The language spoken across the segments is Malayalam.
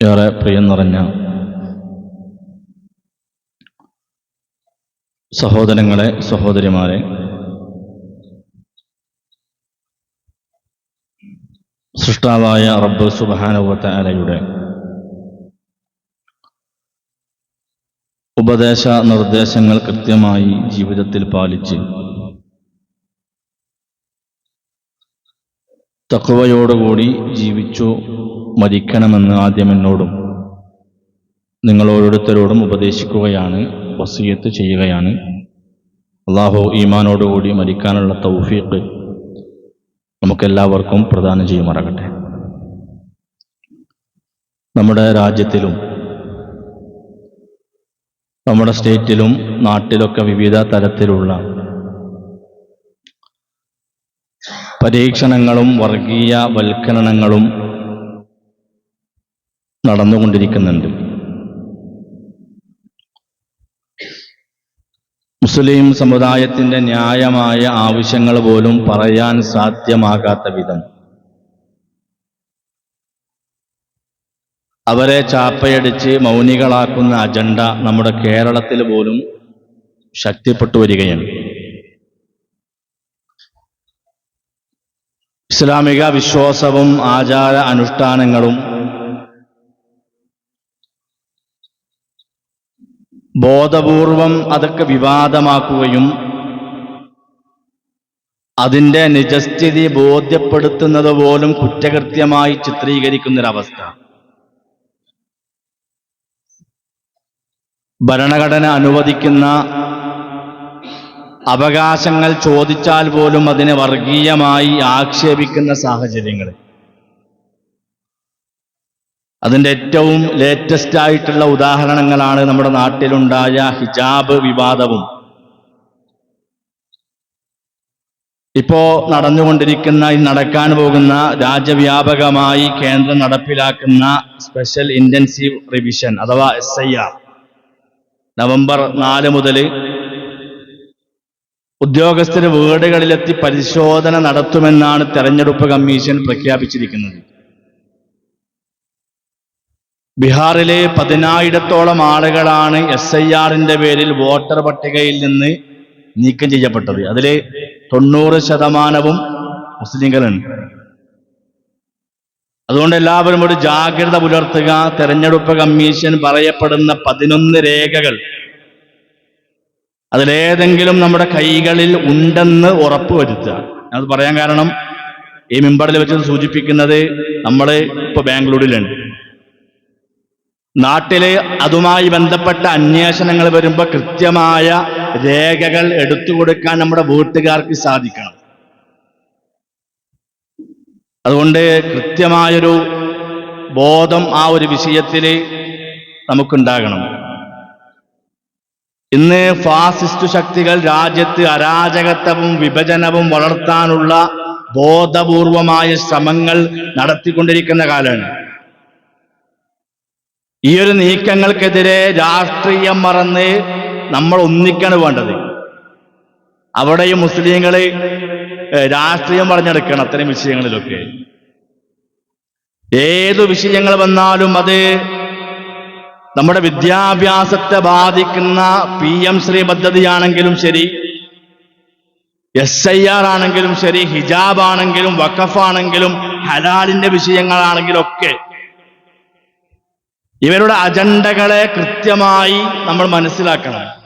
ഏറെ പ്രിയം നിറഞ്ഞ സഹോദരങ്ങളെ സഹോദരിമാരെ സൃഷ്ടാവായ റബ്ബ് സുബാനുവത്ത അലയുടെ ഉപദേശ നിർദ്ദേശങ്ങൾ കൃത്യമായി ജീവിതത്തിൽ പാലിച്ച് തക്കവയോടുകൂടി ജീവിച്ചു മരിക്കണമെന്ന് ആദ്യം എന്നോടും നിങ്ങൾ ഓരോരുത്തരോടും ഉപദേശിക്കുകയാണ് വസീയത്ത് ചെയ്യുകയാണ്. അള്ളാഹു ഈമാനോടുകൂടി മരിക്കാനുള്ള തൗഫീഖ് നമുക്കെല്ലാവർക്കും പ്രദാനം ചെയ്യുമാറാകട്ടെ. നമ്മുടെ രാജ്യത്തിലും നമ്മുടെ സ്റ്റേറ്റിലും നാട്ടിലൊക്കെ വിവിധ തരത്തിലുള്ള പരീക്ഷണങ്ങളും വർഗീയ വൽക്കരണങ്ങളും നടന്നുകൊണ്ടിരിക്കുന്നുണ്ട്. മുസ്ലിം സമുദായത്തിന്റെ ന്യായമായ ആവശ്യങ്ങൾ പോലും പറയാൻ സാധ്യമാകാത്ത വിധം. അവരെ ചാപ്പയടിച്ച് മൗനികളാക്കുന്ന അജണ്ട നമ്മുടെ കേരളത്തിൽ പോലും ശക്തിപ്പെട്ടു വരികയാണ്. ഇസ്ലാമിക വിശ്വാസവും ആചാര അനുഷ്ഠാനങ്ങളും ബോധപൂർവം അതൊക്കെ വിവാദമാക്കുകയും അതിന്റെ നിജസ്ഥിതി ബോധ്യപ്പെടുത്തുന്നത് പോലും കുറ്റകൃത്യമായി ചിത്രീകരിക്കുന്നൊരവസ്ഥ. ഭരണഘടന അനുവദിക്കുന്ന അവകാശങ്ങൾ ചോദിച്ചാൽ പോലും അതിനെ വർഗീയമായി ആക്ഷേപിക്കുന്ന സാഹചര്യങ്ങൾ. അതിന്റെ ഏറ്റവും ലേറ്റസ്റ്റ് ആയിട്ടുള്ള ഉദാഹരണങ്ങളാണ് നമ്മുടെ നാട്ടിലുണ്ടായ ഹിജാബ് വിവാദവും. ഇപ്പോ നടന്നുകൊണ്ടിരിക്കുന്ന നടക്കാൻ പോകുന്ന രാജ്യവ്യാപകമായി കേന്ദ്രം നടപ്പിലാക്കുന്ന സ്പെഷ്യൽ ഇന്റൻസീവ് റിവിഷൻ അഥവാ എസ് ഐ ആർ. നവംബർ നാല് മുതൽ ഉദ്യോഗസ്ഥര് വീടുകളിലെത്തി പരിശോധന നടത്തുമെന്നാണ് തെരഞ്ഞെടുപ്പ് കമ്മീഷൻ പ്രഖ്യാപിച്ചിരിക്കുന്നത്. ബീഹാറിലെ പതിനായിരത്തോളം ആളുകളാണ് എസ് ഐ ആറിന്റെ പേരിൽ വോട്ടർ പട്ടികയിൽ നിന്ന് നീക്കം ചെയ്യപ്പെട്ടത്. അതിൽ തൊണ്ണൂറ് ശതമാനവും മുസ്ലിങ്ങളുണ്ട് അതുകൊണ്ട് എല്ലാവരും ഒരു ജാഗ്രത പുലർത്തുക. തെരഞ്ഞെടുപ്പ് കമ്മീഷൻ പറയപ്പെടുന്ന പതിനൊന്ന് രേഖകൾ. അതിലേതെങ്കിലും നമ്മുടെ കൈകളിൽ ഉണ്ടെന്ന് ഉറപ്പുവരുത്തുക അത് പറയാൻ കാരണം ഈ മിമ്പറിൽ വെച്ച് സൂചിപ്പിക്കുന്നത് നമ്മൾ ഇപ്പൊ ബാംഗ്ലൂരിലുണ്ട് നാട്ടിൽ അതുമായി ബന്ധപ്പെട്ട അന്വേഷണങ്ങൾ വരുമ്പോൾ കൃത്യമായ രേഖകൾ എടുത്തു കൊടുക്കാൻ നമ്മുടെ വീട്ടുകാർക്ക് സാധിക്കണം. അതുകൊണ്ട് കൃത്യമായൊരു ബോധം ആ ഒരു വിഷയത്തിൽ നമുക്കുണ്ടാകണം. ഇന്ന് ഫാസിസ്റ്റ് ശക്തികൾ രാജ്യത്ത് അരാജകത്വവും വിഭജനവും വളർത്താനുള്ള ബോധപൂർവമായ ശ്രമങ്ങൾ നടത്തിക്കൊണ്ടിരിക്കുന്ന കാലമാണ്. ഈ ഒരു നീക്കങ്ങൾക്കെതിരെ രാഷ്ട്രീയം മറന്ന് നമ്മൾ ഒന്നിക്കാണ് വേണ്ടത്. അവിടെയും മുസ്ലിങ്ങൾ മുസ്ലിങ്ങൾ രാഷ്ട്രീയം പറഞ്ഞെടുക്കണം അത്തരം വിഷയങ്ങളിലൊക്കെ. ഏതു വിഷയങ്ങൾ വന്നാലും അത് നമ്മുടെ വിദ്യാഭ്യാസത്തെ ബാധിക്കുന്ന പി എം ശ്രീ പദ്ധതിയാണെങ്കിലും ശരി എസ് ഐ ആർ ആണെങ്കിലും ശരി ഹിജാബ് ആണെങ്കിലും വഖഫ് ആണെങ്കിലും ഹലാലിന്റെ വിഷയങ്ങളാണെങ്കിലും ഒക്കെ ഇവരുടെ അജണ്ടകളെ കൃത്യമായി നമ്മൾ മനസ്സിലാക്കണം.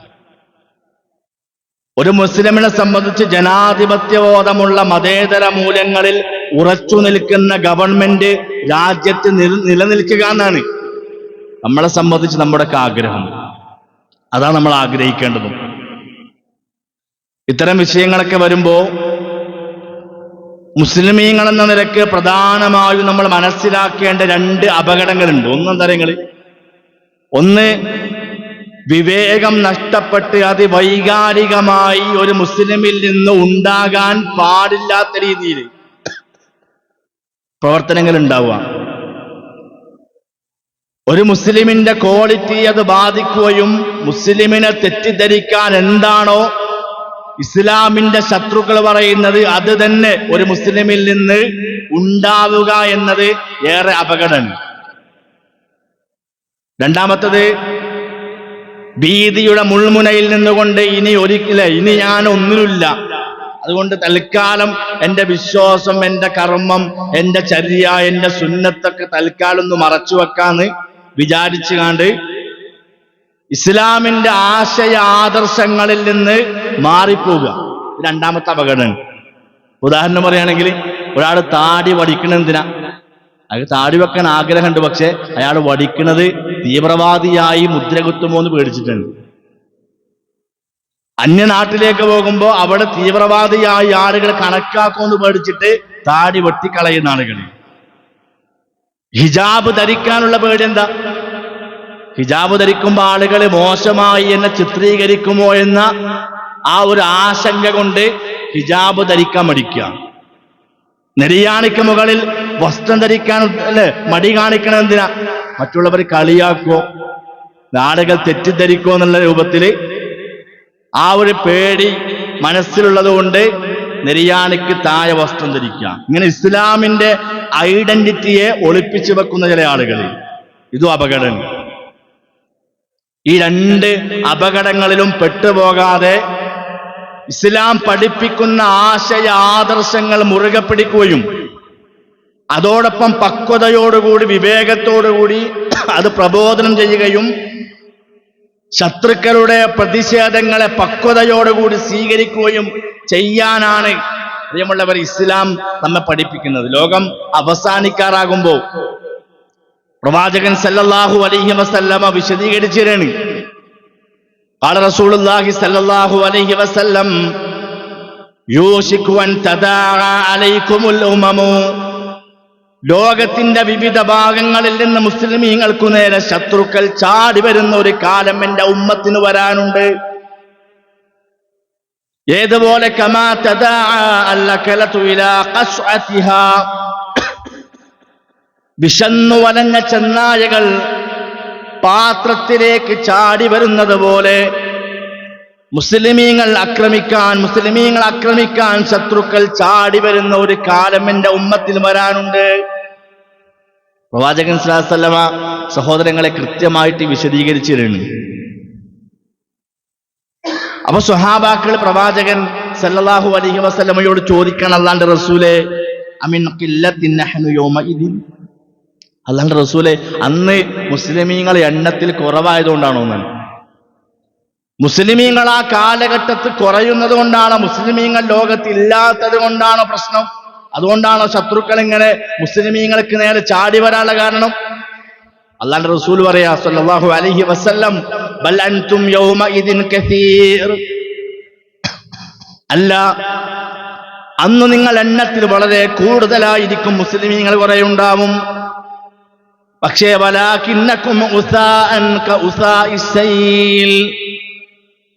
ഒരു മുസ്ലിമിനെ സംബന്ധിച്ച് ജനാധിപത്യബോധമുള്ള മതേതര മൂല്യങ്ങളിൽ ഉറച്ചു നിൽക്കുന്ന ഗവൺമെന്റ് രാജ്യത്ത് നില- നിലനിൽക്കുക എന്നാണ്. നമ്മളെ സംബന്ധിച്ച് നമ്മുടെയൊക്കെ ആഗ്രഹം. അതാണ് നമ്മൾ ആഗ്രഹിക്കേണ്ടതും. ഇത്തരം വിഷയങ്ങളൊക്കെ വരുമ്പോ മുസ്ലിമീങ്ങൾ എന്ന നിലയ്ക്ക് പ്രധാനമായും നമ്മൾ മനസ്സിലാക്കേണ്ട രണ്ട് അപകടങ്ങളുണ്ട്. ഒന്നെന്താ നിങ്ങൾ ഒന്ന് വിവേകം നഷ്ടപ്പെട്ട് അത് വൈകാരികമായി ഒരു മുസ്ലിമിൽ നിന്ന് ഉണ്ടാകാൻ പാടില്ലാത്ത രീതിയിൽ പ്രവർത്തനങ്ങൾ ഉണ്ടാവുക ഒരു മുസ്ലിമിന്റെ ക്വാളിറ്റി അത് ബാധിക്കുകയും മുസ്ലിമിനെ തെറ്റിദ്ധരിക്കാൻ എന്താണോ ഇസ്ലാമിന്റെ ശത്രുക്കൾ പറയുന്നത് അത് തന്നെ ഒരു മുസ്ലിമിൽ നിന്ന് ഉണ്ടാവുക എന്നത് ഏറെ അപകടം. രണ്ടാമത്തത് ഭീതിയുടെ മുൾമുനയിൽ നിന്നുകൊണ്ട് ഇനി ഒരിക്കല ഇനി ഞാൻ ഒന്നിലില്ല അതുകൊണ്ട് തൽക്കാലം എന്റെ വിശ്വാസം എന്റെ കർമ്മം എന്റെ ചര്യ എന്റെ സുന്നത്തൊക്കെ തൽക്കാലം ഒന്ന് മറച്ചു വെക്കാന്ന് വിചാരിച്ചു കാണ്ട് ഇസ്ലാമിന്റെ ആശയ ആദർശങ്ങളിൽ നിന്ന് മാറിപ്പോവുക. രണ്ടാമത്തെ അപകടം. ഉദാഹരണം പറയുകയാണെങ്കിൽ ഒരാൾ താടി വടിക്കണ എന്തിനാ? അയാൾക്ക് താടി വെക്കാൻ ആഗ്രഹമുണ്ട് പക്ഷെ അയാൾ വടിക്കുന്നത് തീവ്രവാദിയായി മുദ്ര കുത്തുമോ എന്ന് പേടിച്ചിട്ടുണ്ട്. അന്യനാട്ടിലേക്ക് പോകുമ്പോൾ അവിടെ തീവ്രവാദിയായി ആളുകൾ കണക്കാക്കുമെന്ന് പേടിച്ചിട്ട് താടി വെട്ടിക്കളയുന്ന ആളുകൾ ഹിജാബ് ധരിക്കാനുള്ള പേടി എന്താ? ഹിജാബ് ധരിക്കുമ്പോൾ ആളുകൾ മോശമായി എന്നെ ചിത്രീകരിക്കുമോ എന്ന ആ ഒരു ആശങ്ക കൊണ്ട് ഹിജാബ് ധരിക്കാൻ മടിക്കുക. നെരിയാണിക്ക് മുകളിൽ വസ്ത്രം ധരിക്കാൻ അല്ലെ മടി കാണിക്കണം എന്തിനാ? മറ്റുള്ളവർ കളിയാക്കോ ആളുകൾ തെറ്റിദ്ധരിക്കോ എന്നുള്ള രൂപത്തിൽ ആ ഒരു പേടി മനസ്സിലുള്ളത് കൊണ്ട് നെരിയാണിക്ക് താഴെ വസ്ത്രം ധരിക്കാം ഇങ്ങനെ ഇസ്ലാമിന്റെ ഐഡന്റിറ്റിയെ ഒളിപ്പിച്ചു വെക്കുന്ന ചില ആളുകൾ. ഇതും അപകടം ഈ രണ്ട് അപകടങ്ങളിലും പെട്ടുപോകാതെ ഇസ്ലാം പഠിപ്പിക്കുന്ന ആശയ ആദർശങ്ങൾ മുറുകെ പിടിക്കുകയും അതോടൊപ്പം പക്വതയോടുകൂടി വിവേകത്തോടുകൂടി അത് പ്രബോധനം ചെയ്യുകയും ശത്രുക്കളുടെ പ്രതിഷേധങ്ങളെ പക്വതയോടുകൂടി സ്വീകരിക്കുകയും ചെയ്യാനാണ് പ്രിയമുള്ളവർ ഇസ്ലാം നമ്മെ പഠിപ്പിക്കുന്നത്. ലോകം അവസാനിക്കാറാകുമ്പോൾ പ്രവാചകൻ സല്ലല്ലാഹു അലൈഹി വസല്ലമ വിശദീകരിച്ചിരുന്നു قال رسول الله صلى الله عليه وسلم يوشك أن تداعى عليكم الأمم ലോകത്തിന്റെ വിവിധ ഭാഗങ്ങളിൽ നിന്ന് മുസ്ലിമീങ്ങൾക്കു നേരെ ശത്രുക്കൾ ചാടി വരുന്ന ഒരു കാലം എന്റെ ഉമ്മത്തിന് വരാനുണ്ട് ഏതുപോലെ കമാ തദാഅ അല്ലകലതു ഇലാ ഖസ്അതിഹാ വിശന്നു വലഞ്ഞ ചെന്നായകൾ പാത്രത്തിലേക്ക് ചാടി വരുന്നത് പോലെ മുസ്ലിമീങ്ങൾ ആക്രമിക്കാൻ മുസ്ലിമീങ്ങൾ ആക്രമിക്കാൻ ശത്രുക്കൾ ചാടി വരുന്ന ഒരു കാലം എന്റെ ഉമ്മത്തിൽ വരാനുണ്ട്. പ്രവാചകൻ സ്ലാസല്ലമ സഹോദരങ്ങളെ കൃത്യമായിട്ട് വിശദീകരിച്ചിരുന്നു. അപ്പൊ സുഹാബാക്കൾ പ്രവാചകൻ സല്ലാഹു അലഹി വസ്ലമയോട് ചോദിക്കണം അല്ലാണ്ട് റസൂലെ അമിൻ അല്ലാണ്ട് റസൂലെ അന്ന് മുസ്ലിമീങ്ങൾ എണ്ണത്തിൽ കുറവായതുകൊണ്ടാണോ എന്നാണ് മുസ്ലിമീങ്ങൾ ആ കാലഘട്ടത്തിൽ കുറയുന്നത് കൊണ്ടാണോ മുസ്ലിമീങ്ങൾ ലോകത്ത് ഇല്ലാത്തത് കൊണ്ടാണോ പ്രശ്നം? അതുകൊണ്ടാണോ ശത്രുക്കൾ ഇങ്ങനെ മുസ്ലിമീങ്ങൾക്ക് നേരെ ചാടി വരാനുള്ള കാരണം? അല്ലാണ്ട് റസൂൽ പറയാ സല്ലല്ലാഹു അലൈഹി വസല്ലം ബൽ അൻതും കസീർ. അല്ല അന്ന് നിങ്ങൾ എണ്ണത്തിൽ വളരെ കൂടുതലായിരിക്കും മുസ്ലിമീങ്ങൾ കുറെ ഉണ്ടാവും. പക്ഷേ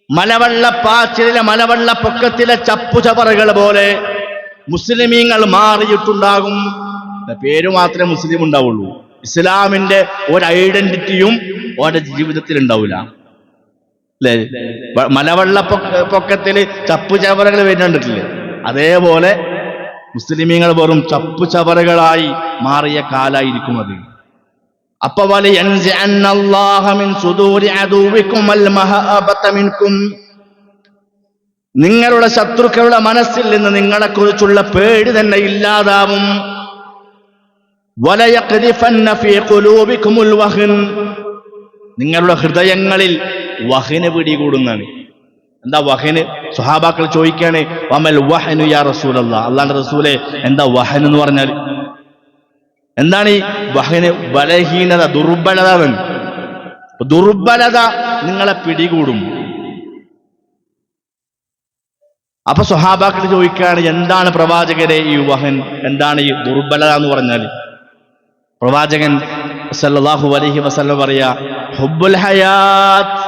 മലവെള്ളപ്പാച്ചിലെ മലവെള്ളപ്പൊക്കത്തിലെ ചപ്പുചവറുകൾ പോലെ മുസ്ലിമീങ്ങൾ മാറിയിട്ടുണ്ടാകും. പേര് മാത്രമേ മുസ്ലിം ഉണ്ടാവുള്ളൂ. ഇസ്ലാമിന്റെ ഒരു ഐഡന്റിറ്റിയും ഓരുടെ ജീവിതത്തിൽ ഉണ്ടാവില്ല അല്ലേ? മലവെള്ള പൊക്കത്തിൽ ചപ്പു ചവറകൾ വരുന്നുണ്ടിട്ടില്ലേ അതേപോലെ മുസ്ലിമീങ്ങൾ വെറും ചപ്പുചവറുകളായി മാറിയ കാലായിരിക്കും അത്. നിങ്ങളുടെ ശത്രുക്കളുടെ മനസ്സിൽ നിന്ന് നിങ്ങളെക്കുറിച്ചുള്ള പേടി തന്നെ ഇല്ലാതാവും. നിങ്ങളുടെ ഹൃദയങ്ങളിൽ വഹന് പിടികൂടുന്നാണ് എന്താ വഹന്? സുഹാബാക്കൾ ചോദിക്കുകയാണ് വമൽ വഹനു യാ റസൂലല്ല? അല്ലാണ്ട് റസൂലെ എന്താ വഹൻ എന്ന് പറഞ്ഞാൽ എന്താണ് ഈ വഹന് ബലഹീനത ദുർബലത ദുർബലത നിങ്ങളെ പിടികൂടും. അപ്പൊ സ്വഹാബാക്കൾ ചോദിക്കുകയാണ് എന്താണ് പ്രവാചകരെ ഈ വഹൻ? എന്താണ് ഈ ദുർബലത എന്ന് പറഞ്ഞാൽ പ്രവാചകൻ സല്ലാഹു അലഹി വസ്ലം പറയാ ഹയാത്ത്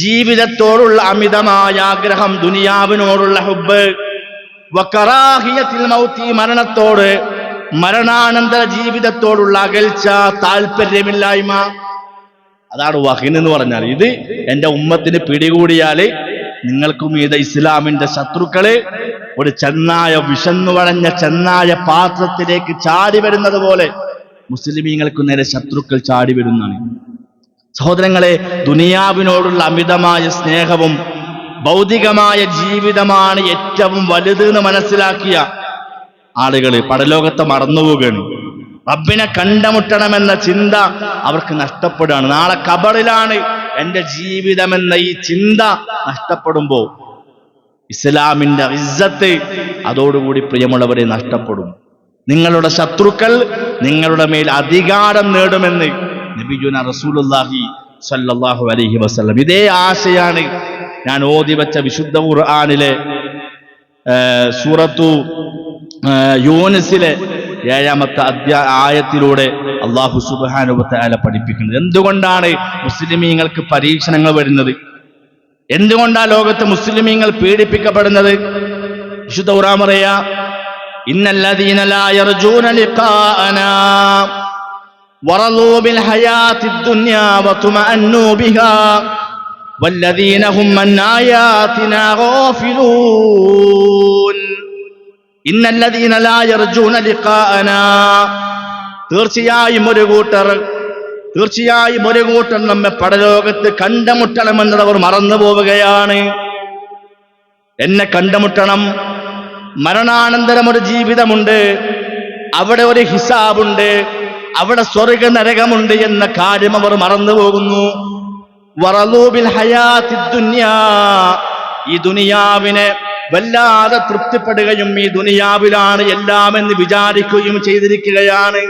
ജീവിതത്തോടുള്ള അമിതമായ ആഗ്രഹം ദുനിയാവിനോടുള്ള ഈ മരണത്തോട് മരണാനന്തര ജീവിതത്തോടുള്ള അകൽച്ച താല്പര്യമില്ലായ്മ അതാണ് വഹിൻ എന്ന് പറഞ്ഞാൽ. ഇത് എന്റെ ഉമ്മത്തിന് പിടികൂടിയാൽ നിങ്ങൾക്കും ഇത് ഇസ്ലാമിന്റെ ശത്രുക്കൾ ഒരു ചെന്നായ വിശന്നു വളഞ്ഞ ചെന്നായ പാത്രത്തിലേക്ക് ചാടി വരുന്നത് പോലെ മുസ്ലിമീങ്ങൾക്ക് നേരെ ശത്രുക്കൾ ചാടി വരുന്നതാണ്. സഹോദരങ്ങളെ ദുനിയാവിനോടുള്ള അമിതമായ സ്നേഹവും ഭൗതികമായ ജീവിതമാണ് ഏറ്റവും വലുത് എന്ന് മനസ്സിലാക്കിയ ആളുകൾ പടലോകത്തെ മറന്നുപോവുകയാണ് റബ്ബിനെ കണ്ടുമുട്ടണമെന്ന ചിന്ത അവർക്ക് നഷ്ടപ്പെടുകയാണ്. നാളെ കബറിലാണ് എന്റെ ജീവിതമെന്ന ഈ ചിന്ത നഷ്ടപ്പെടുമ്പോ ഇസ്ലാമിന്റെ ഇസ്സത്ത് അതോടുകൂടി പ്രിയമുള്ളവരെ നഷ്ടപ്പെടും. നിങ്ങളുടെ ശത്രുക്കൾ നിങ്ങളുടെ മേൽ അധികാരം നേടുമെന്ന് നബിജുന റസൂലുള്ളാഹി സ്വല്ലല്ലാഹു അലൈഹി വസല്ലം ഇതേ ആശയാണ് ഞാൻ ഓതി വെച്ച വിശുദ്ധ ഖുർആനിലെ ആ, സൂറത്തു ആ, യൂനിസിലെ ഏഴാമത്തെ അധ്യായ ആയത്തിലൂടെ അള്ളാഹു സുബാനുബത്താല പഠിപ്പിക്കുന്നത് എന്തുകൊണ്ടാണ് മുസ്ലിമീങ്ങൾക്ക് പരീക്ഷണങ്ങൾ വരുന്നത് എന്തുകൊണ്ടാ ലോകത്ത് മുസ്ലിമീങ്ങൾ പീഡിപ്പിക്കപ്പെടുന്നത് വിശുദ്ധ ഖുർആൻ പറയാ ഇന്നല്ലദീന ലാ യർജൂന ലിഖാഅനാ ورضوا بالحياة الدنيا وطمأنوا بها والذين هم من آياتنا غافلون إن الذين لا يرجون لقاءنا തീർച്ചയായും ഒരു കൂട്ടർ തീർച്ചയായും ഒരു കൂട്ടർ നമ്മെ പടലോകത്ത് കണ്ടുമുട്ടണമെന്നത് അവർ മറന്നു പോവുകയാണ് എന്നെ കണ്ടുമുട്ടണം മരണാനന്തരം ഒരു ജീവിതമുണ്ട് അവിടെ ഒരു ഹിസാബുണ്ട് അവിടെ സ്വർഗ നരകമുണ്ട് എന്ന കാര്യം അവർ മറന്നു പോകുന്നു വറലൂബിൽ ഹയാത്തി ദുന്യാ ഈ ദുനിയാവിനെ വല്ലാതെ തൃപ്തിപ്പെടുകയും ഈ ദുനിയാവിലാണ് എല്ലാം എന്ന് വിചാരിക്കുകയും ചെയ്തിരിക്കുകയാണ്.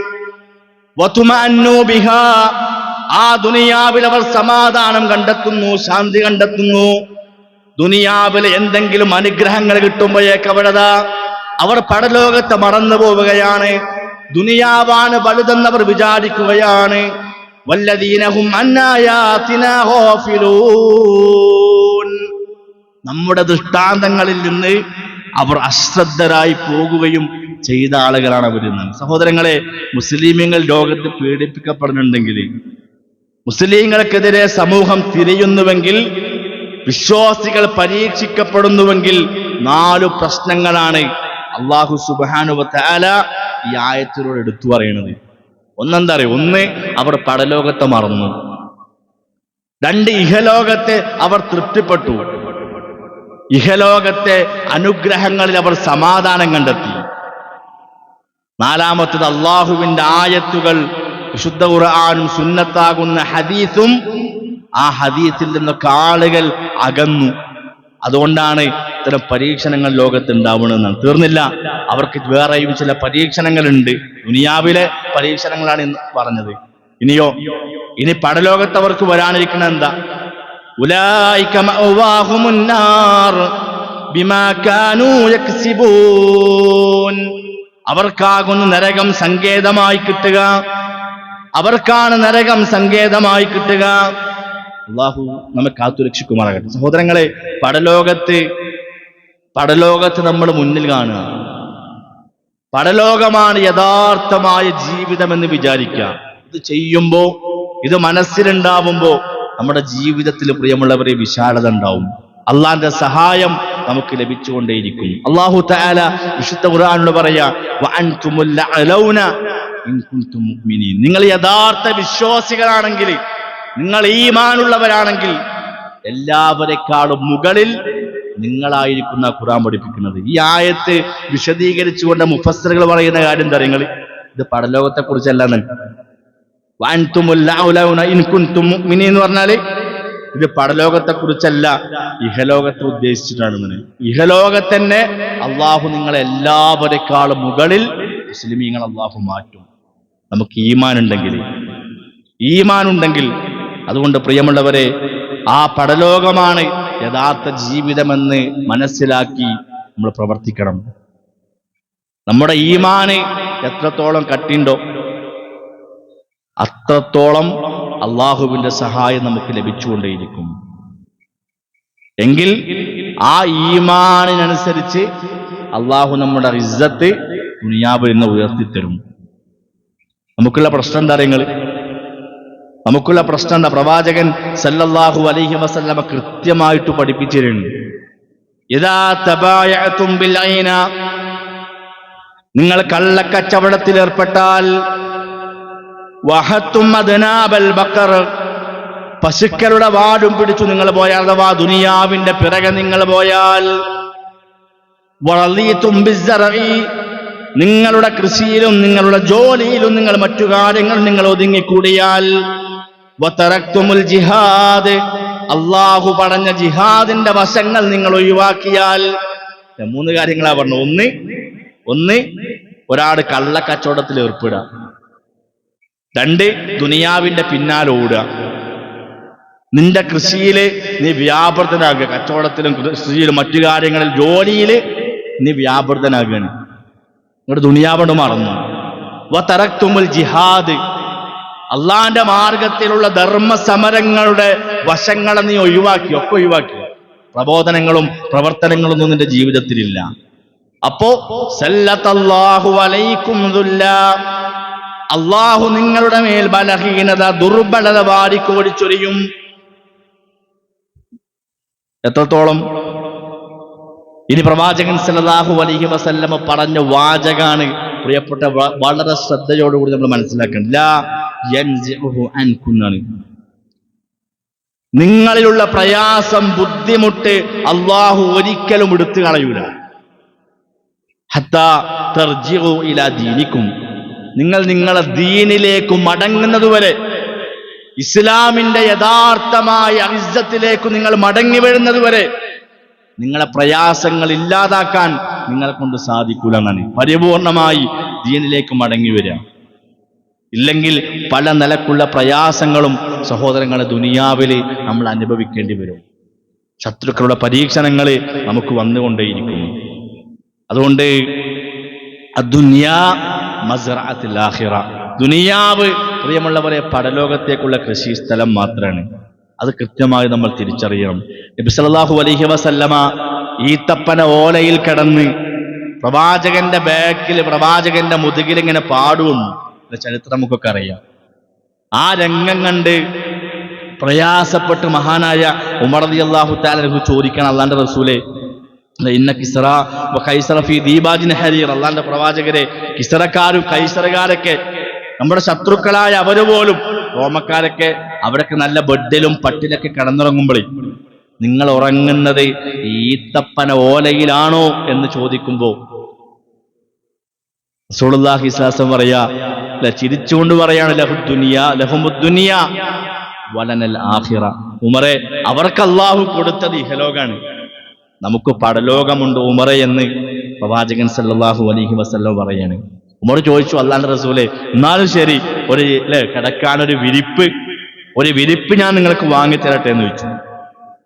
ആ ദുനിയാവിൽ അവർ സമാധാനം കണ്ടെത്തുന്നു ശാന്തി കണ്ടെത്തുന്നു. ദുനിയാവിൽ എന്തെങ്കിലും അനുഗ്രഹങ്ങൾ കിട്ടുമ്പോഴേക്ക് അവിടതാ അവർ പടലോകത്തെ മറന്നു പോവുകയാണ് ദുനിയാവാണ് വലുതെന്നവർ വിചാരിക്കുകയാണ്. നമ്മുടെ ദൃഷ്ടാന്തങ്ങളിൽ നിന്ന് അവർ അശ്രദ്ധരായി പോകുകയും ചെയ്ത ആളുകളാണ് വരുന്നത് സഹോദരങ്ങളെ മുസ്ലിമീങ്ങൾ ലോകത്ത് പീഡിപ്പിക്കപ്പെടുന്നുണ്ടെങ്കിൽ മുസ്ലിങ്ങൾക്കെതിരെ സമൂഹം തിരിയുന്നുവെങ്കിൽ വിശ്വാസികൾ പരീക്ഷിക്കപ്പെടുന്നുവെങ്കിൽ നാലു പ്രശ്നങ്ങളാണ് അള്ളാഹു സുബാനുവ ഈ ആയത്തിലൂടെ എടുത്തു പറയുന്നത് ഒന്നെന്താ അറിയോ? ഒന്ന് അവർ പടലോകത്തെ മറന്നു. രണ്ട് ഇഹലോകത്തെ അവർ തൃപ്തിപ്പെട്ടു. ഇഹലോകത്തെ അനുഗ്രഹങ്ങളിൽ അവർ സമാധാനം കണ്ടെത്തി. നാലാമത്തത് അള്ളാഹുവിന്റെ ആയത്തുകൾ വിശുദ്ധ ഖുർആാനും സുന്നത്താകുന്ന ഹദീസും ആ ഹദീസിൽ നിന്നൊക്കെ ആളുകൾ അകന്നു. അതുകൊണ്ടാണ് ഇത്തരം പരീക്ഷണങ്ങൾ ലോകത്ത് ഉണ്ടാവുന്നതെന്നാണ്. തീർന്നില്ല. അവർക്ക് വേറെയും ചില പരീക്ഷണങ്ങളുണ്ട്. ദുനിയാവിലെ പരീക്ഷണങ്ങളാണ് ഇന്ന് പറഞ്ഞത്. ഇനിയോ ഇനി പടലോകത്ത് അവർക്ക് വരാനിരിക്കണ എന്താ അവർക്കാകുന്നു നരകം സങ്കേതമായി കിട്ടുക. അവർക്കാണ് നരകം സങ്കേതമായി കിട്ടുക. അള്ളാഹു നമ്മെ കാത്തുരക്ഷിക്കുമാറാകട്ടെ സഹോദരങ്ങളെ പടലോകത്ത് പടലോകത്ത് നമ്മൾ മുന്നിൽ കാണുക. പടലോകമാണ് യഥാർത്ഥമായ ജീവിതമെന്ന് വിചാരിക്കുക. ഇത് ചെയ്യുമ്പോൾ ഇത് മനസ്സിലുണ്ടാവുമ്പോൾ നമ്മുടെ ജീവിതത്തിൽ പ്രിയമുള്ളവരെ വിശാലത ഉണ്ടാവും. അള്ളാന്റെ സഹായം നമുക്ക് ലഭിച്ചുകൊണ്ടേയിരിക്കും. അള്ളാഹു താല വിശുദ്ധ ഖുർആനിൽ പറയാ നിങ്ങൾ യഥാർത്ഥ വിശ്വാസികളാണെങ്കിൽ നിങ്ങൾ ഈമാനുള്ളവരാണെങ്കിൽ എല്ലാവരെക്കാളും മുകളിൽ നിങ്ങളായിരിക്കുന്ന ഖുറാൻ പഠിപ്പിക്കുന്നത്. ഈ ആയത്ത് വിശദീകരിച്ചുകൊണ്ട് മുഫസ്സറുകൾ പറയുന്ന കാര്യം എന്താ നിങ്ങൾ ഇത് പടലോകത്തെ കുറിച്ചല്ലാണ് എന്ന് പറഞ്ഞാൽ ഇത് പടലോകത്തെ കുറിച്ചല്ല ഇഹലോകത്തെ ഉദ്ദേശിച്ചിട്ടാണ് ഇങ്ങനെ ഇഹലോകത്തന്നെ അള്ളാഹു നിങ്ങളെ എല്ലാവരെക്കാളും മുകളിൽ മുസ്ലിമീങ്ങൾ അള്ളാഹു മാറ്റും. നമുക്ക് ഈമാൻ ഉണ്ടെങ്കിൽ ഈമാൻ ഉണ്ടെങ്കിൽ അതുകൊണ്ട് പ്രിയമുള്ളവരെ ആ പടലോകമാണ് യഥാർത്ഥ ജീവിതമെന്ന് മനസ്സിലാക്കി നമ്മൾ പ്രവർത്തിക്കണം. നമ്മുടെ ഈമാന് എത്രത്തോളം കട്ടിണ്ടോ അത്രത്തോളം അള്ളാഹുവിന്റെ സഹായം നമുക്ക് ലഭിച്ചുകൊണ്ടേയിരിക്കും. എങ്കിൽ ആ ഈമാനിനനുസരിച്ച് അള്ളാഹു നമ്മുടെ ഇസ്സത്ത് ദുനിയാവിൽ നിന്ന് ഉയർത്തിത്തരും. നമുക്കുള്ള പ്രശ്നം എന്താ നമുക്കുള്ള പ്രശ്നം എന്താ? പ്രവാചകൻ സല്ലല്ലാഹു അലൈഹി വസല്ലമ കൃത്യമായിട്ട് പഠിപ്പിച്ചിരുന്നു. നിങ്ങൾ കള്ളക്കച്ചവടത്തിൽ ഏർപ്പെട്ടാൽ പശുക്കളുടെ വാടും പിടിച്ചു നിങ്ങൾ പോയാൽ അഥവാ ദുനിയാവിന്റെ പിറകെ നിങ്ങൾ പോയാൽ നിങ്ങളുടെ കൃഷിയിലും നിങ്ങളുടെ ജോലിയിലും നിങ്ങൾ മറ്റു കാര്യങ്ങൾ നിങ്ങൾ ഒതുങ്ങിക്കൂടിയാൽ ജിഹാദ്. അള്ളാഹു പറഞ്ഞ ജിഹാദിന്റെ വശങ്ങൾ നിങ്ങൾ ഒഴിവാക്കിയാൽ മൂന്ന് കാര്യങ്ങളാ പറഞ്ഞു ഒന്ന് ഒന്ന് ഒരാൾ കള്ളക്കച്ചവടത്തിൽ ഏർപ്പെടുക. രണ്ട് ദുനിയാവിന്റെ പിന്നാലെ ഓടുക. നിന്റെ കൃഷിയിൽ നീ വ്യാപൃതനാകുക. കച്ചവടത്തിലും കൃഷിയിലും മറ്റു കാര്യങ്ങളിൽ ജോലിയിൽ നീ വ്യാപൃതനാകുകയാണ്. നിങ്ങളുടെ ദുനിയാവോട് മറന്നു. വ വതറക്തുമുൽ ജിഹാദ്. അള്ളാന്റെ മാർഗത്തിലുള്ള ധർമ്മ സമരങ്ങളുടെ വശങ്ങളെ നീ ഒഴിവാക്കി ഒക്കെ ഒഴിവാക്കി. പ്രബോധനങ്ങളും പ്രവർത്തനങ്ങളൊന്നും നിന്റെ ജീവിതത്തിലില്ല. അപ്പോ അലൈക്കും. അള്ളാഹു നിങ്ങളുടെ മേൽ ബലഹീനത ദുർബലത വാരിക്കോടിച്ചൊരിയും എത്രത്തോളം? ഇനി പ്രവാചകൻ സല്ലല്ലാഹു അലൈഹി വസല്ലമ പറഞ്ഞ വാചകാണ് പ്രിയപ്പെട്ട വളരെ ശ്രദ്ധയോടുകൂടി നമ്മൾ മനസ്സിലാക്കണം നിങ്ങളിലുള്ള പ്രയാസം ബുദ്ധിമുട്ട് അള്ളാഹു ഒരിക്കലും എടുത്തു കളയൂല. ദീനിക്കും. നിങ്ങൾ നിങ്ങളെ ദീനിലേക്ക് മടങ്ങുന്നതുവരെ ഇസ്ലാമിന്റെ യഥാർത്ഥമായ അവിസത്തിലേക്ക് നിങ്ങൾ മടങ്ങി വരുന്നതുവരെ നിങ്ങളെ പ്രയാസങ്ങൾ ഇല്ലാതാക്കാൻ നിങ്ങളെ കൊണ്ട് സാധിക്കൂല എന്നാണ് പരിപൂർണമായി ദീനിലേക്ക് മടങ്ങി വരിക. ഇല്ലെങ്കിൽ പല നിലക്കുള്ള പ്രയാസങ്ങളും സഹോദരങ്ങളെ ദുനിയാവിൽ നമ്മൾ അനുഭവിക്കേണ്ടി വരും. ശത്രുക്കളുടെ പരീക്ഷണങ്ങൾ നമുക്ക് വന്നുകൊണ്ടേയിരിക്കുന്നു. അതുകൊണ്ട് ദുനിയാവ് പ്രിയമുള്ളവരെ പടലോകത്തേക്കുള്ള കൃഷി സ്ഥലം മാത്രമാണ് അത് കൃത്യമായി നമ്മൾ തിരിച്ചറിയണം. നബി സല്ലല്ലാഹു അലൈഹി വസല്ലമ ഈത്തപ്പന ഓലയിൽ കിടന്ന് പ്രവാചകന്റെ ബാക്കിൽ പ്രവാചകന്റെ മുതുകിൽ ഇങ്ങനെ പാടുന്നു ചരിത്രം നമുക്കൊക്കെ അറിയാം. ആ രംഗം കണ്ട് പ്രയാസപ്പെട്ട് മഹാനായ ഉമർ റളിയല്ലാഹു തആല ചോദിക്കണം അള്ളാന്റെ റസൂലെ ഇന്ന കിസറ ഫീ ദീബാജിൻ ഹരീർ അള്ളാന്റെ പ്രവാചകരെ കിസറക്കാരും കൈസറുകാരൊക്കെ നമ്മുടെ ശത്രുക്കളായ അവർ പോലും റോമക്കാരൊക്കെ അവിടൊക്കെ നല്ല ബെഡിലും പട്ടിലൊക്കെ കിടന്നുറങ്ങുമ്പോഴേ നിങ്ങൾ ഉറങ്ങുന്നത് ഈത്തപ്പന ഓലയിലാണോ എന്ന് ചോദിക്കുമ്പോ റസൂലുള്ളാഹി ഇസ്ലാസം പറയാ ചിരിച്ചുകൊണ്ട് പറയാണ് ലഹുദ്ദുനിയ ലഹുമുദ്ദുനിയ വലനൽ ആഹിറ ഉമറെ അവർക്ക് അള്ളാഹു കൊടുത്തത് ഇഹലോകാണ്. നമുക്ക് പടലോകമുണ്ട് ഉമറെ എന്ന് പ്രവാചകൻ സല്ലാഹു അലൈഹി വസല്ലം പറയാണ്. ഉമർ ചോദിച്ചു അള്ളാന്റെ റസൂലെ എന്നാലും ശരി ഒരു അല്ലെ കിടക്കാനൊരു വിരിപ്പ് ഒരു വിരിപ്പ് ഞാൻ നിങ്ങൾക്ക് വാങ്ങി തരട്ടെ എന്ന് ചോദിച്ചു.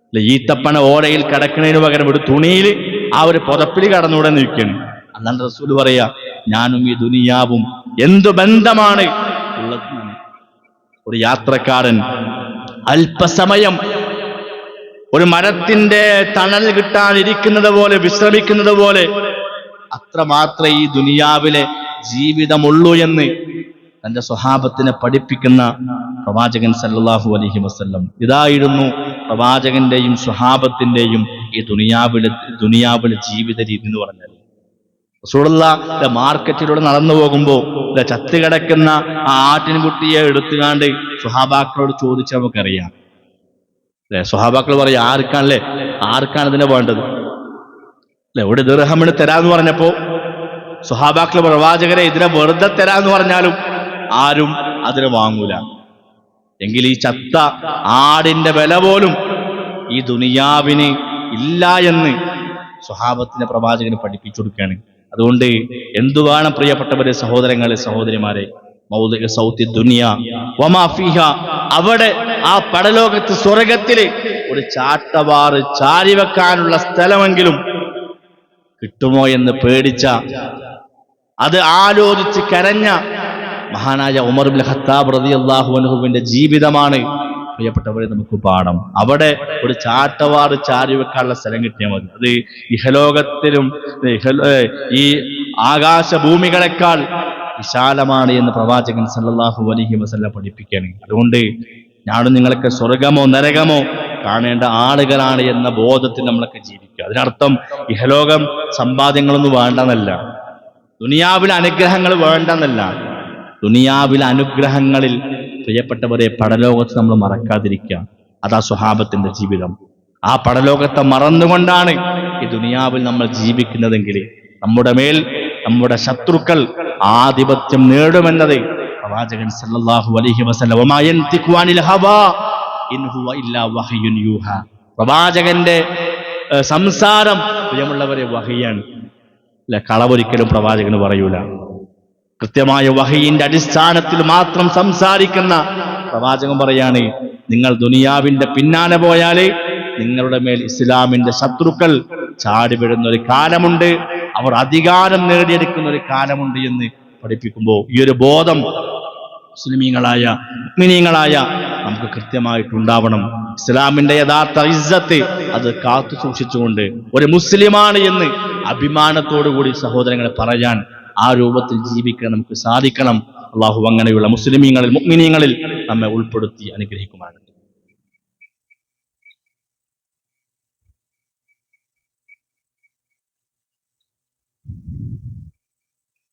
അല്ലെ ഈത്തപ്പന ഓടയിൽ കിടക്കുന്നതിന് പകരം ഒരു തുണിയിൽ ആ ഒരു പുതപ്പിൽ കടന്നുകൂടെ നിൽക്കുകയാണ് അല്ലാണ്ട് റസൂൽ പറയാ ഞാനും ഈ ദുനിയാവും എന്തു ബന്ധമാണ് ഉള്ളത് ഒരു യാത്രക്കാരൻ അല്പസമയം ഒരു മരത്തിന്റെ തണൽ കിട്ടാൻ ഇരിക്കുന്നത് പോലെ വിശ്രമിക്കുന്നത് പോലെ അത്രമാത്രം ഈ ദുനിയാവിലെ ജീവിതമുള്ളൂ എന്ന് തന്റെ സ്വഹാബത്തിനെ പഠിപ്പിക്കുന്ന പ്രവാചകൻ സല്ലാഹു അലഹി വസ്ല്ലം. ഇതായിരുന്നു പ്രവാചകന്റെയും സ്വഹാബത്തിന്റെയും ഈ ദുനിയാവിലെ ദുനിയാവിലെ ജീവിത രീതി എന്ന് പറഞ്ഞാൽ. റസൂലുള്ള മാർക്കറ്റിലൂടെ നടന്നു പോകുമ്പോ ചത്തുകിടക്കുന്ന കിടക്കുന്ന ആ ആട്ടിൻകുട്ടിയെ എടുത്തുകാണ്ട് സുഹാബാക്കളോട് ചോദിച്ചാൽ നമുക്കറിയാം. അല്ലെ സ്വഹാബാക്കൾ പറയും ആർക്കാണല്ലേ? ആർക്കാണ് ഇതിനെ വേണ്ടത്? അല്ലെ ഒരു ദീർഹമിന് തരാന്ന് പറഞ്ഞപ്പോ സുഹാബാക്കൾ പ്രവാചകരെ ഇതിനെ വെറുതെ തരാന്ന് പറഞ്ഞാലും ആരും അതിനെ വാങ്ങൂല. എങ്കിൽ ഈ ചത്ത ആടിന്റെ വില പോലും ഈ ദുനിയാവിന് ഇല്ല എന്ന് സ്വഹാബത്തിന്റെ പ്രവാചകന് പഠിപ്പിച്ചു കൊടുക്കുകയാണ്. അതുകൊണ്ട് എന്തു വേണം പ്രിയപ്പെട്ടവരെ സഹോദരങ്ങളെ സഹോദരിമാരെ മൗലിക സൗത്തി ദുനിയ വമാ ഫീഹ അവിടെ ആ പടലോകത്ത് സ്വർഗത്തിൽ ഒരു ചാട്ടവാറ് ചാരി വെക്കാനുള്ള സ്ഥലമെങ്കിലും കിട്ടുമോ എന്ന് പേടിച്ച അത് ആലോചിച്ച് കരഞ്ഞ മഹാനായ ഉമർ ബിൻ ഖത്താബ് അള്ളാഹു അൻഹുവിന്റെ ജീവിതമാണ്. പ്രിയപ്പെട്ടവരെ നമുക്ക് പാഠം. അവിടെ ഒരു ചാട്ടവാറ് ചാരി വെക്കാനുള്ള സ്ഥലം കിട്ടിയാൽ മതി. അത് ഇഹലോകത്തിലും ഈ ആകാശഭൂമികളെക്കാൾ വിശാലമാണ് എന്ന് പ്രവാചകൻ സല്ലാഹു അലഹി വസല്ല പഠിപ്പിക്കുകയാണ്. അതുകൊണ്ട് ഞാനും നിങ്ങളൊക്കെ സ്വർഗമോ നരകമോ കാണേണ്ട ആളുകളാണ് എന്ന ബോധത്തിൽ നമ്മളൊക്കെ ജീവിക്കുക. അതിനർത്ഥം ഇഹലോകം സമ്പാദ്യങ്ങളൊന്നും വേണ്ടെന്നല്ല. ദുനിയാവിലെ അനുഗ്രഹങ്ങൾ വേണ്ടെന്നല്ല. ദുനിയാവിൽ അനുഗ്രഹങ്ങളിൽ പ്രിയപ്പെട്ടവരെ പടലോകത്ത് നമ്മൾ മറക്കാതിരിക്കുക. അതാ സ്വഹാബത്തിന്റെ ജീവിതം. ആ പടലോകത്തെ മറന്നുകൊണ്ടാണ് ഈ ദുനിയാവിൽ നമ്മൾ ജീവിക്കുന്നതെങ്കിൽ നമ്മുടെ മേൽ നമ്മുടെ ശത്രുക്കൾ ആധിപത്യം നേടുമെന്നത് പ്രവാചകൻ സല്ലല്ലാഹു അലൈഹി വസല്ലം. പ്രവാചകന്റെ സംസാരം പ്രിയമുള്ളവരെ വഹിയാണ്. അല്ലെ കളവൊരിക്കലും പ്രവാചകന് പറയൂല. കൃത്യമായ വഹയിന്റെ അടിസ്ഥാനത്തിൽ മാത്രം സംസാരിക്കുന്ന പ്രവാചകൻ പറയാണ് നിങ്ങൾ ദുനിയാവിന്റെ പിന്നാലെ പോയാലേ നിങ്ങളുടെ മേൽ ഇസ്ലാമിന്റെ ശത്രുക്കൾ ചാടി വീഴുന്ന ഒരു കാലമുണ്ട്. അവർ അധികാരം നേടിയെടുക്കുന്ന ഒരു കാലമുണ്ട് എന്ന് പഠിപ്പിക്കുമ്പോൾ ഈ ഒരു ബോധം മുസ്ലിമീങ്ങളായ മുഅ്മിനീങ്ങളായ നമുക്ക് കൃത്യമായിട്ടുണ്ടാവണം. ഇസ്ലാമിന്റെ യഥാർത്ഥ ഇസ്സത്ത് അത് കാത്തു സൂക്ഷിച്ചുകൊണ്ട് ഒരു മുസ്ലിമാണ് എന്ന് അഭിമാനത്തോടുകൂടി സഹോദരങ്ങളെ പറയാൻ ആ രൂപത്തിൽ ജീവിക്കാൻ നമുക്ക് സാധിക്കണം. അള്ളാഹു അങ്ങനെയുള്ള മുസ്ലിമീങ്ങളിൽ മുഗ്മിനീങ്ങളിൽ നമ്മെ ഉൾപ്പെടുത്തി അനുഗ്രഹിക്കുമാണ്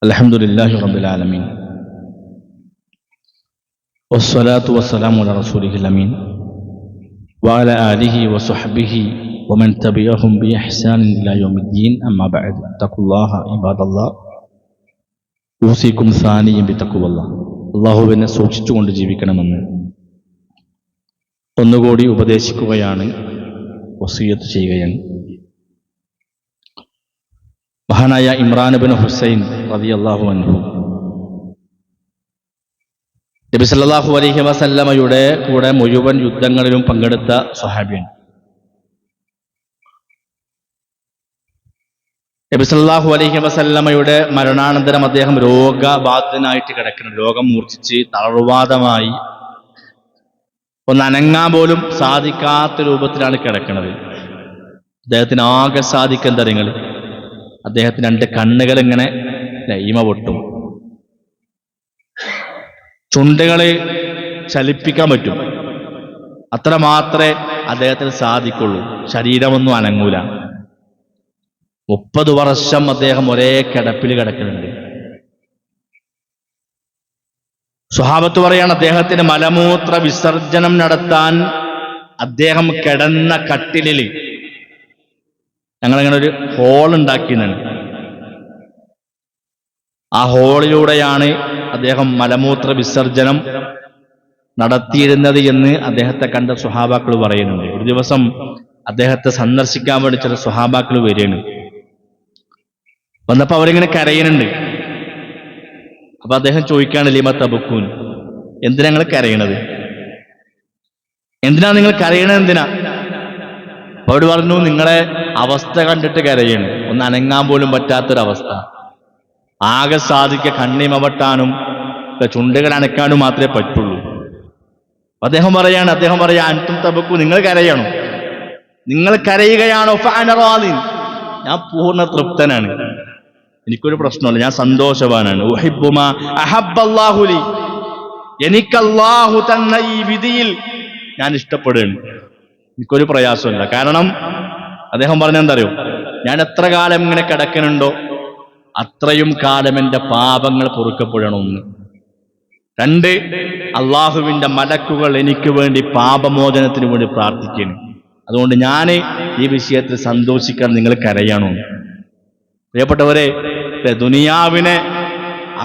അലഹമുല്ലാഹി റബുലാലമീൻ വസ്സലാത്തു വസ്സലാമു റസൂലിഹിൽ അമീൻ. വസുഹബിഹി ومن تبعهم بإحسان إلى يوم الدين أما بعد اتقوا الله عباد الله ഊസിക്കും സാനിയും ബിത്തക്കുവല്ല അള്ളാഹുവിനെ സൂക്ഷിച്ചുകൊണ്ട് ജീവിക്കണമെന്ന് ഒന്നുകൂടി ഉപദേശിക്കുകയാണ് വസീയത്ത് ചെയ്യുകയാണ് മഹാനായ ഇമ്രാൻ ബിൻ ഹുസൈൻ റതി അള്ളാഹു അൻഹു നബി സല്ലല്ലാഹു അലൈഹി വസല്ലമയുടെ കൂടെ മുഴുവൻ യുദ്ധങ്ങളിലും പങ്കെടുത്ത സ്വഹാബിയാണ് നബി സല്ലല്ലാഹു അലൈഹി വസല്ലമയുടെ മരണാനന്തരം അദ്ദേഹം രോഗബാധിതനായിട്ട് കിടക്കുന്നു. രോഗം മൂർച്ഛിച്ച് തളർവാദമായി ഒന്ന് അനങ്ങാൻ പോലും സാധിക്കാത്ത രൂപത്തിലാണ് കിടക്കുന്നത്. അദ്ദേഹത്തിന് ആകെ സാധിക്കാൻ തരങ്ങൾ അദ്ദേഹത്തിന് രണ്ട് കണ്ണുകൾ ഇങ്ങനെ ലൈമ പൊട്ടും. ചുണ്ടുകളെ ചലിപ്പിക്കാൻ പറ്റും. അത്ര മാത്രമേ അദ്ദേഹത്തിന് സാധിക്കുള്ളൂ. ശരീരമൊന്നും അനങ്ങൂല. മുപ്പത് വർഷം അദ്ദേഹം ഒരേ കിടപ്പിൽ കിടക്കുന്നുണ്ട്. സ്വഭാവത്ത് പറയാണ് അദ്ദേഹത്തിന് മലമൂത്ര വിസർജനം നടത്താൻ അദ്ദേഹം കിടന്ന കട്ടിലിൽ ഞങ്ങളിങ്ങനെ ഒരു ഹോൾ ഉണ്ടാക്കിയെന്നാണ് ആ ഹോളിലൂടെയാണ് അദ്ദേഹം മലമൂത്ര വിസർജനം നടത്തിയിരുന്നത് എന്ന് അദ്ദേഹത്തെ കണ്ട സ്വഹാബാക്കൾ പറയുന്നുണ്ട്. ഒരു ദിവസം അദ്ദേഹത്തെ സന്ദർശിക്കാൻ വേണ്ടി ചില സ്വഹാബാക്കൾ വരികയാണ്. വന്നപ്പോ അവരിങ്ങനെ കരയുന്നുണ്ട്. അപ്പൊ അദ്ദേഹം ചോദിക്കാണ് ലിമ തബുക്കൂൻ എന്തിനാ നിങ്ങൾ കരയണത്? എന്തിനാ നിങ്ങൾ കരയണത് എന്തിനാ? അവർ പറഞ്ഞു നിങ്ങളെ അവസ്ഥ കണ്ടിട്ട് കരയാണ്. ഒന്ന് അനങ്ങാൻ പോലും പറ്റാത്തൊരവസ്ഥ. ആകെ സാധിക്ക കണ്ണിമവട്ടാനും ചുണ്ടുകൾ അനക്കാനും മാത്രമേ പറ്റുള്ളൂ. അദ്ദേഹം പറയാണ് അദ്ദേഹം പറയാ അൻതും തബക്കു നിങ്ങൾ കരയണം. നിങ്ങൾ കരയുകയാണോ? ഞാൻ പൂർണ തൃപ്തനാണ്. എനിക്കൊരു പ്രശ്നമല്ല. ഞാൻ സന്തോഷവാനാണ്. എനിക്ക് അള്ളാഹു തന്ന ഈ വിധിയിൽ ഞാൻ ഇഷ്ടപ്പെടുകയാണ്. എനിക്കൊരു പ്രയാസമില്ല. കാരണം അദ്ദേഹം പറഞ്ഞ അറിയോ ഞാൻ എത്ര കാലം ഇങ്ങനെ കിടക്കുന്നുണ്ടോ അത്രയും കാലം എന്റെ പാപങ്ങൾ പൊറുക്കപ്പെടണമെന്ന് രണ്ട് അള്ളാഹുവിന്റെ മലക്കുകൾ എനിക്ക് വേണ്ടി പാപമോചനത്തിന് വേണ്ടി പ്രാർത്ഥിക്കുന്നു അതുകൊണ്ട് ഞാൻ ഈ വിഷയത്തിൽ സന്തോഷിക്കാൻ നിങ്ങൾ കരയണോ. പ്രിയപ്പെട്ടവരെ ദുനിയാവിനെ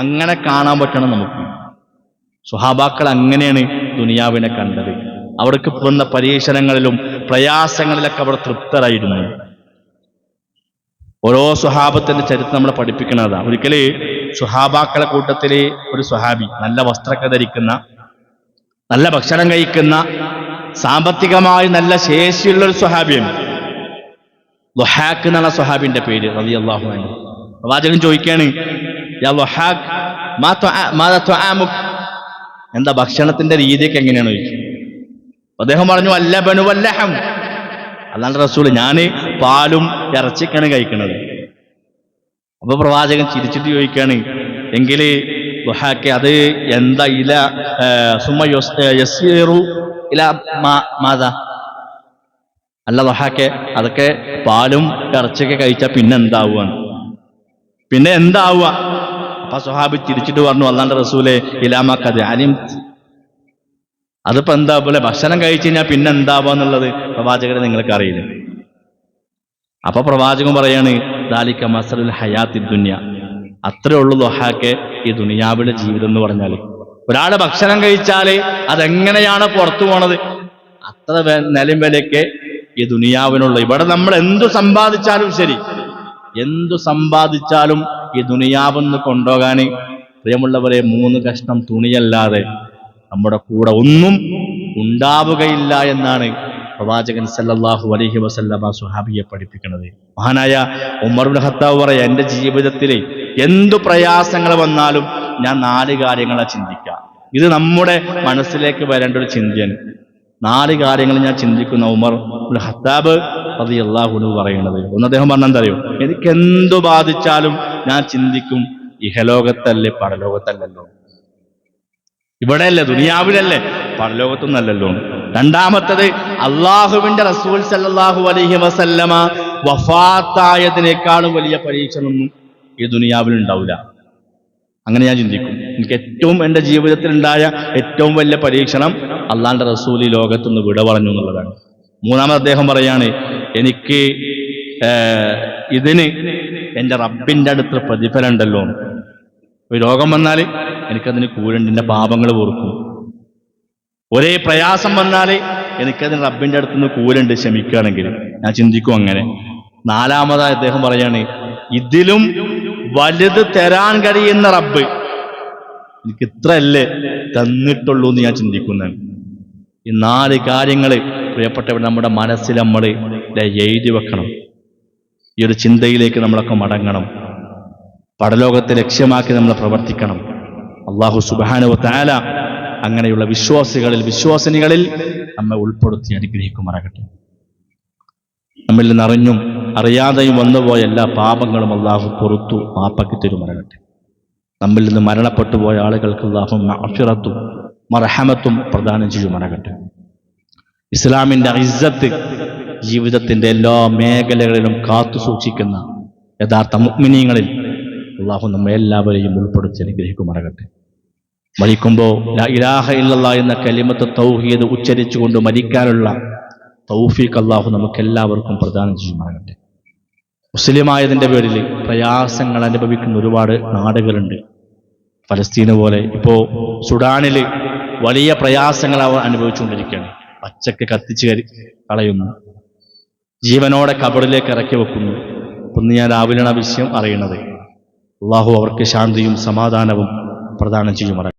അങ്ങനെ കാണാൻ പറ്റണം നമുക്ക്. സുഹാബാക്കൾ അങ്ങനെയാണ് ദുനിയാവിനെ കണ്ടത്. അവർക്ക് വന്ന പരീക്ഷണങ്ങളിലും പ്രയാസങ്ങളിലൊക്കെ അവർ തൃപ്തരായിരുന്നു. ഓരോ സ്വഹാബത്തിന്റെ ചരിത്രം നമ്മളെ പഠിപ്പിക്കുന്നതാ ഒരിക്കൽ സുഹാബാക്കളെ കൂട്ടത്തിലെ ഒരു സുഹാബി നല്ല വസ്ത്രമൊക്കെ ധരിക്കുന്ന നല്ല ഭക്ഷണം കഴിക്കുന്ന സാമ്പത്തികമായി നല്ല ശേഷിയുള്ള ഒരു സ്വഹാബിയാണ് ലൊഹാക്ക് എന്നാണ് ആ സ്വഹാബിന്റെ പേര് റബി അള്ളാഹു പ്രവാചകൻ ചോദിക്കാണ്? എന്താ ഭക്ഷണത്തിന്റെ രീതിയൊക്കെ എങ്ങനെയാണ് ചോദിച്ചു. അദ്ദേഹം പറഞ്ഞു അല്ല ബനു വല്ലഹം. അല്ലാണ്ട് റസൂൽ ഞാൻ പാലും ഇറച്ചിക്കാണ് കഴിക്കുന്നത് അപ്പൊ പ്രവാചകൻ ചിരിച്ചിട്ട് ചോദിക്കാണ് എങ്കിൽ അത് എന്താ ഇല സുമ്മ ഇല അല്ല ദുഹാക്കെ അതൊക്കെ പാലും ഇറച്ചിയൊക്കെ കഴിച്ചാൽ പിന്നെ എന്താവുകയാണ് പിന്നെ എന്താവുക അപ്പൊ സ്വഹാബി തിരിച്ചിട്ട് പറഞ്ഞു അള്ളാന്റെ റസൂലെ ഇലാമാക്കത് അലിം. അതിപ്പോ എന്താ പോലെ ഭക്ഷണം കഴിച്ചു കഴിഞ്ഞാൽ പിന്നെ എന്താവുക എന്നുള്ളത് പ്രവാചകരെ നിങ്ങൾക്ക് അറിയില്ല? അപ്പൊ പ്രവാചകൻ പറയാണ് ദാലിക്ക മസറുൽ ഹയാത്തി ദുന്യ. അത്രേ ഉള്ളൂ ദൊഹാക്ക് ഈ ദുനിയാവിലെ ജീവിതം എന്ന് പറഞ്ഞാൽ. ഒരാൾ ഭക്ഷണം കഴിച്ചാൽ അതെങ്ങനെയാണ് പുറത്തു പോണത്? അത്ര നിലയും വിലയ്ക്ക് ഈ ദുനിയാവിനുള്ള. ഇവിടെ നമ്മൾ എന്തു സമ്പാദിച്ചാലും ശരി. എന്തു സമ്പാദിച്ചാലും ഈ ദുനിയാവെന്ന് കൊണ്ടുപോകാൻ പ്രിയമുള്ളവരെ മൂന്ന് കഷ്ണം തുണിയല്ലാതെ നമ്മുടെ കൂടെ ഒന്നും ഉണ്ടാവുകയില്ല എന്നാണ് പ്രവാചകൻ സല്ലാഹു അലഹി വസല്ലമ സുഹാബിയെ പഠിപ്പിക്കുന്നത്. മഹാനായ ഉമർ ബിൻ ഖത്താബ് പറയാ എന്റെ ജീവിതത്തിൽ എന്തു പ്രയാസങ്ങൾ വന്നാലും ഞാൻ നാല് കാര്യങ്ങളെ ചിന്തിക്കാം. ഇത് നമ്മുടെ മനസ്സിലേക്ക് വരേണ്ട ഒരു ചിന്തയാണ്. നാല് കാര്യങ്ങൾ ഞാൻ ചിന്തിക്കുന്ന ഉമർ ഹത്താബ് ഖത്താബ് റളിയല്ലാഹു പറയുന്നത്. ഒന്ന് അദ്ദേഹം അറിയോ? എനിക്ക് എന്തു ബാധിച്ചാലും ഞാൻ ചിന്തിക്കും ഇഹലോകത്തല്ലേ പരലോകത്തല്ലല്ലോ. ഇവിടെയല്ലേ ദുനിയാവിലല്ലേ പരലോകത്തൊന്നല്ലല്ലോ. രണ്ടാമത്തത് അള്ളാഹുവിന്റെ റസൂൽ സല്ലാഹു അലഹി വസല്ലമ വഫാത്തായതിനേക്കാളും വലിയ പരീക്ഷണമൊന്നും ഈ ദുനിയാവിൽ ഉണ്ടാവില്ല അങ്ങനെ ഞാൻ ചിന്തിക്കും. എനിക്ക് ഏറ്റവും എന്റെ ജീവിതത്തിൽ ഉണ്ടായ ഏറ്റവും വലിയ പരീക്ഷണം അള്ളാന്റെ റസൂൽ ഈ ലോകത്തുനിന്ന് വിട പറഞ്ഞു എന്നുള്ളതാണ്. മൂന്നാമത് അദ്ദേഹം പറയാണ് എനിക്ക് ഇതിന് എന്റെ റബ്ബിന്റെ അടുത്ത് പ്രതിഫലം ഉണ്ടല്ലോ ഒരു രോഗം വന്നാൽ എനിക്കതിന് കൂരുണ്ട് എന്റെ പാപങ്ങൾ പോർക്കും ഒരേ പ്രയാസം വന്നാൽ എനിക്കതിന് റബ്ബിന്റെ അടുത്ത് നിന്ന് കൂലുണ്ട് ക്ഷമിക്കുകയാണെങ്കിൽ. ഞാൻ ചിന്തിക്കും അങ്ങനെ. നാലാമതായി അദ്ദേഹം പറയാണ് ഇതിലും വലുത് തരാൻ കഴിയുന്ന റബ്ബ്. എനിക്ക് ഇത്രയല്ലേ തന്നിട്ടുള്ളൂ എന്ന് ഞാൻ ചിന്തിക്കുന്നതാണ് ഈ നാല് കാര്യങ്ങൾ പ്രിയപ്പെട്ടവർ നമ്മുടെ മനസ്സിൽ നമ്മൾ എഴുതി വെക്കണം. ഈ ഒരു ചിന്തയിലേക്ക് നമ്മളൊക്കെ മടങ്ങണം. പടലോകത്തെ ലക്ഷ്യമാക്കി നമ്മൾ പ്രവർത്തിക്കണം. അള്ളാഹു സുബാനു താല അങ്ങനെയുള്ള വിശ്വാസികളിൽ വിശ്വാസിനികളിൽ നമ്മെ ഉൾപ്പെടുത്തി അനുഗ്രഹിക്കുമാറാകട്ടെ. നമ്മിൽ നിന്ന് അറിഞ്ഞും അറിയാതെയും വന്നുപോയ എല്ലാ പാപങ്ങളും അള്ളാഹു പുറത്തു മാപ്പാക്കി തരുമാറാകട്ടെ നമ്മിൽ നിന്ന് മരണപ്പെട്ടു പോയ ആളുകൾക്ക് അള്ളാഹു അഫിറത്തും മറഹമത്തും പ്രദാനം ചെയ്യുമാറാകട്ടെ ഇസ്ലാമിന്റെ ഇസ്സത്ത് ജീവിതത്തിന്റെ എല്ലാ മേഖലകളിലും കാത്തു സൂക്ഷിക്കുന്ന യഥാർത്ഥ മുഗ്മിനീങ്ങളിൽ അള്ളാഹു നമ്മെ എല്ലാവരെയും ഉൾപ്പെടുത്തി അനുഗ്രഹിക്കുമാറാകട്ടെ മരിക്കുമ്പോൾ ഇലാഹ ഇല്ലല്ലാ എന്ന കലിമത്ത് തൗഹീദ് ഉച്ചരിച്ചുകൊണ്ട് മരിക്കാനുള്ള തൗഫീഖ് അള്ളാഹു നമുക്ക് എല്ലാവർക്കും പ്രദാനം ചെയ്യുമാറാകട്ടെ മുസ്ലിമായതിന്റെ പേരിൽ പ്രയാസങ്ങൾ അനുഭവിക്കുന്ന ഒരുപാട് നാടുകളുണ്ട്. ഫലസ്തീന് പോലെ ഇപ്പോൾ സുഡാനിൽ വലിയ പ്രയാസങ്ങൾ അവർ അനുഭവിച്ചുകൊണ്ടിരിക്കുകയാണ്. പച്ചക്ക് കത്തിച്ച് കളയുന്നു. ജീവനോടെ കബറിലേക്ക് ഇറക്കി വെക്കുന്നു. ഒന്ന് ഞാൻ രാവിലെയാണ് വിഷയം അറിയണത് അള്ളാഹു അവർക്ക് ശാന്തിയും സമാധാനവും പ്രദാനം ചെയ്യുമാറാകട്ടെ.